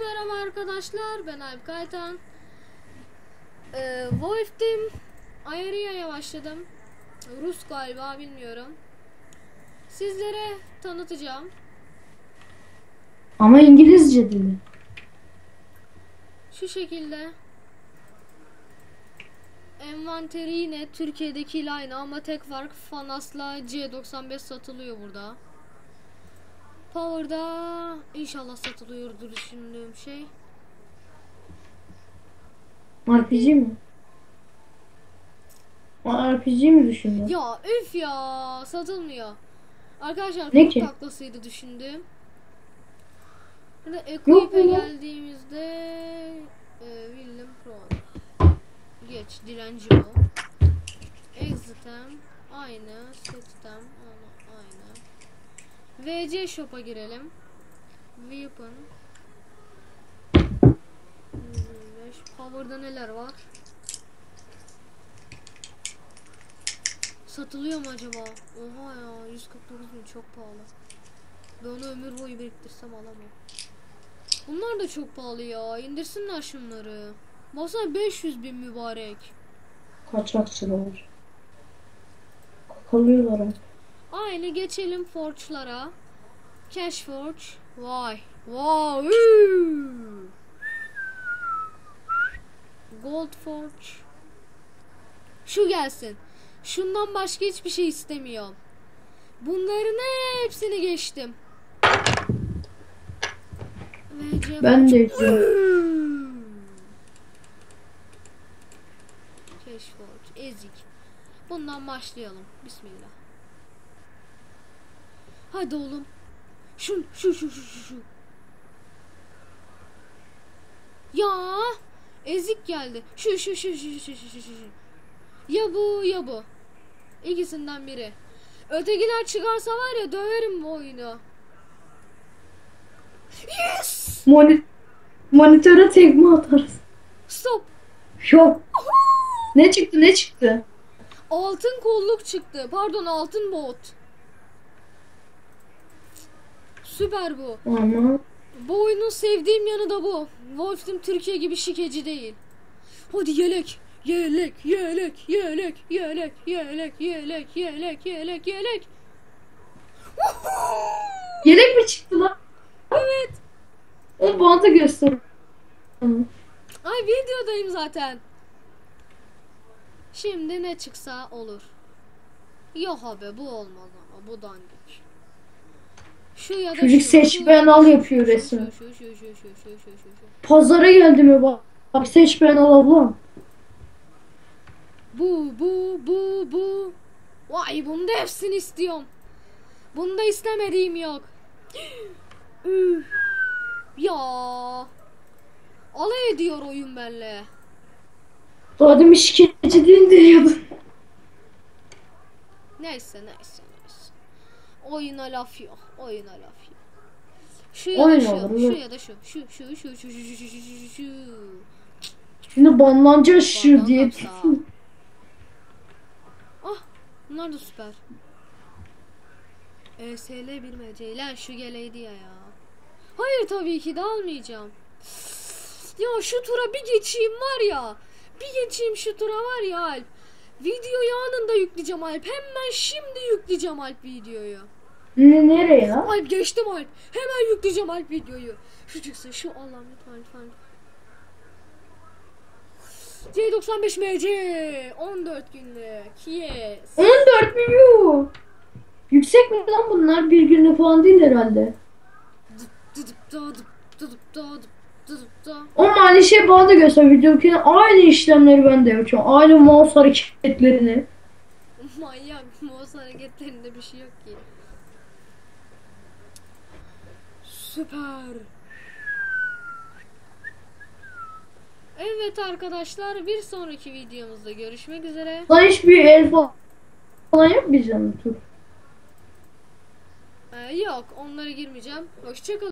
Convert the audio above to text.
merhaba arkadaşlar. Ben Alp Kaytan. Ee, Wolf Team Ayariya'ya başladım. Rus galiba bilmiyorum. Sizlere tanıtacağım. Ama İngilizce dili. Şu şekilde. Envanteri yine Türkiye'deki aynı ama tek fark Fanas'la C95 satılıyor burada. Power'da inşallah satılıyordur düşündüğüm şey. RPG mi? RPG mi düşündün? Ya üf ya satılmıyor. Arkadaşlar Ne ki? taklasıydı de Yok Equip'e geldiğimizde e, William Pro. Geç dilenci o. Exitem aynı. Setem aynı. VC Shop'a girelim. Weapon 125 Power'da neler var? Satılıyor mu acaba? Oha ya 149 bin çok pahalı. Ben onu ömür boyu biriktirsem alamam. Bunlar da çok pahalı ya. İndirsinler şunları. Baksana 500 bin mübarek. Kaçakçılar. Kalıyorlar hep. Aynı geçelim Forge'lara. Cash Forge. Vay. Wow. üü. Gold Forge. Şu gelsin. Şundan başka hiçbir şey istemiyorum. Bunların hepsini geçtim. Ben de izliyorum. Cash Forge. Ezik. Bundan başlayalım. Bismillah. Hadi oğlum. Şu şu şu şu şu şu. Ya ezik geldi. Şu şu şu şu şu şu şu şu. şu. Ya bu ya bu. İkisinden biri. Ötekiler çıkarsa var ya döverim bu oyunu. Yes! Moni monitöre tekme atarız. Stop. Yok. Ne çıktı ne çıktı? Altın kolluk çıktı. Pardon altın bot. Süper bu. Ama Bu oyunun sevdiğim yanı da bu. Wolf Team Türkiye gibi şikeci değil. Hadi yelek. Yelek, yelek, yelek, yelek, yelek, yelek, yelek, yelek, yelek. yelek mi çıktı lan? Evet. Onu bana da göster. Ay videodayım zaten. Şimdi ne çıksa olur. Yok abi bu olmaz ama bu dandik. Şu ya da Çocuk şu. al yapıyor resmen. Şu, şu, şu, şu. Pazara geldi mi bak. Bak seç al ablam. Bu bu bu bu. Vay bunda hepsini istiyorum. Bunda istemediğim yok. Üf. ya. Alay ediyor oyun benle. Daha demin şikayetçi değilim diyordun. Neyse neyse neyse. Oyuna laf yok. Oyuna laf yok. Şu ya da şu, şu ya da şu, şu, şu, şu, şu, şu, şu, şu, şu. Şimdi banlanacağız şu diye. Ah, bunlar da süper. ESL bir MC. Lan şu geleydi ya ya. Hayır tabii ki de almayacağım. Ya şu tura bir geçeyim var ya. Bir geçeyim şu tura var ya Alp. Videoyu anında yükleyeceğim Alp. Hemen şimdi yükleyeceğim Alp videoyu. Ne, nereye lan? Alp geçtim Alp. Hemen yükleyeceğim Alp videoyu. Şu çıksın şu Allah'ım lütfen lütfen. C95 MC 14 günlük. Yes. 14 milyon. Yüksek mi lan bunlar? Bir günlük falan değil herhalde. Da dıp dıdıp da dıp dıdıp da. O şey bana da göster videodaki aynı işlemleri ben de yapıyorum. Aynı mouse hareketlerini. Manyak mouse hareketlerinde bir şey yok ki. Süper. Evet arkadaşlar bir sonraki videomuzda görüşmek üzere. Lan hiçbir el falan yapmayacağım. Ee, yok onlara girmeyeceğim. Hoşçakalın.